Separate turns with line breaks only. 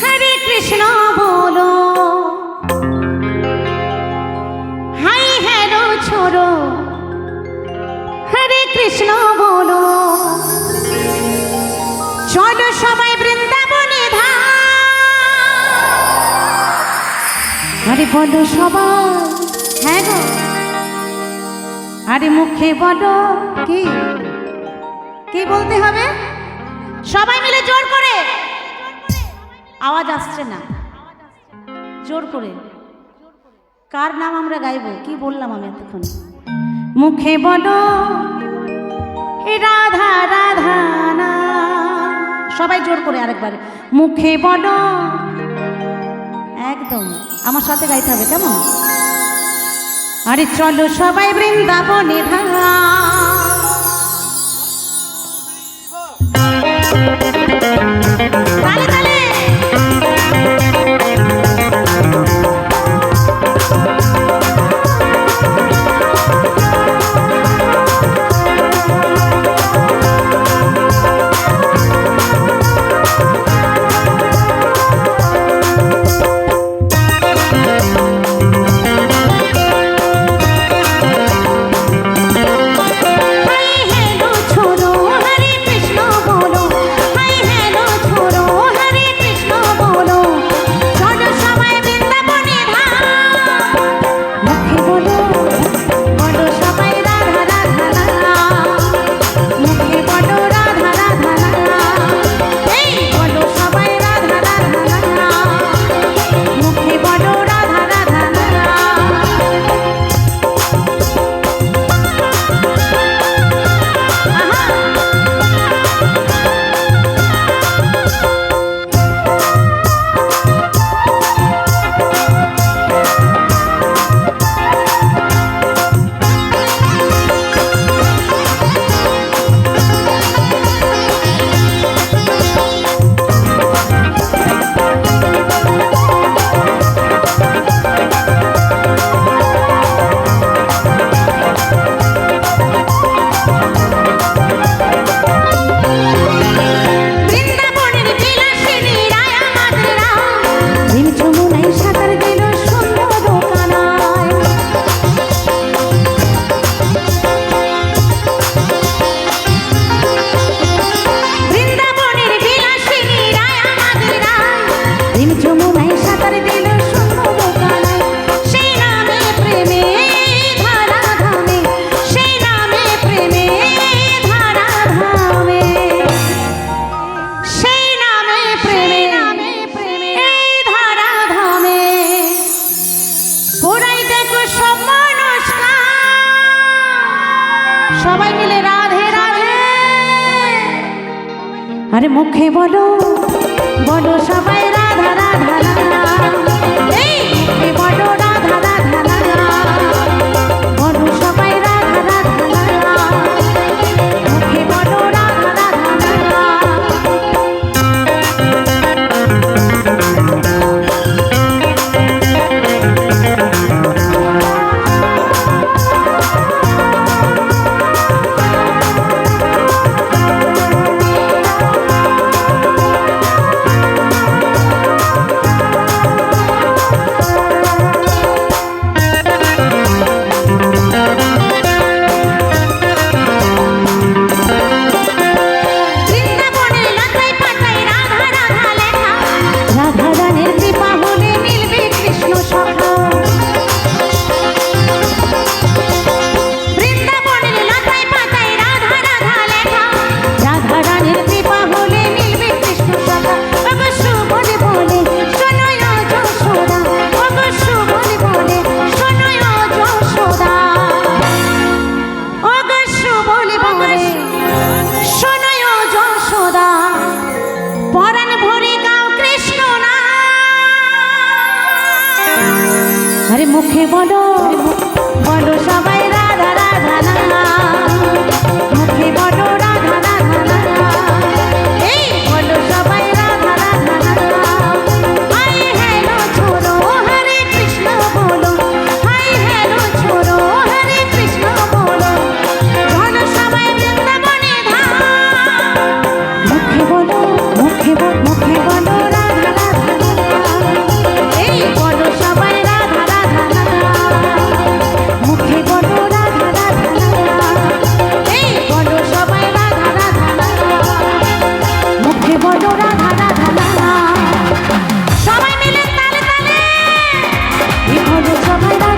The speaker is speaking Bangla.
হরে কৃষ্ণ বলো। হাই হ্যালো ছোড়ো। হরে কৃষ্ণ বড় সবাই। হ্যাঁ গো। আরে মুখে বড় কি? কি বলতে হবে? সবাই মিলে জোর করে। আওয়াজ আসছে না। জোর করে। কার নাম আমরা গাইব? কি বললাম আমি এতক্ষণ? মুখে বলো। রাধা রাধা না সবাই জোর করে আরেকবার। মুখে বলো। একদম। আমার সাথে গাইতে হবে কেমন? আরে চলো সবাই বৃন্দাবনে ধারা সবাই মিলে রাধে রাধে। আরে মুখে বলো বলো সবাই মুখে বলো হবে সবাই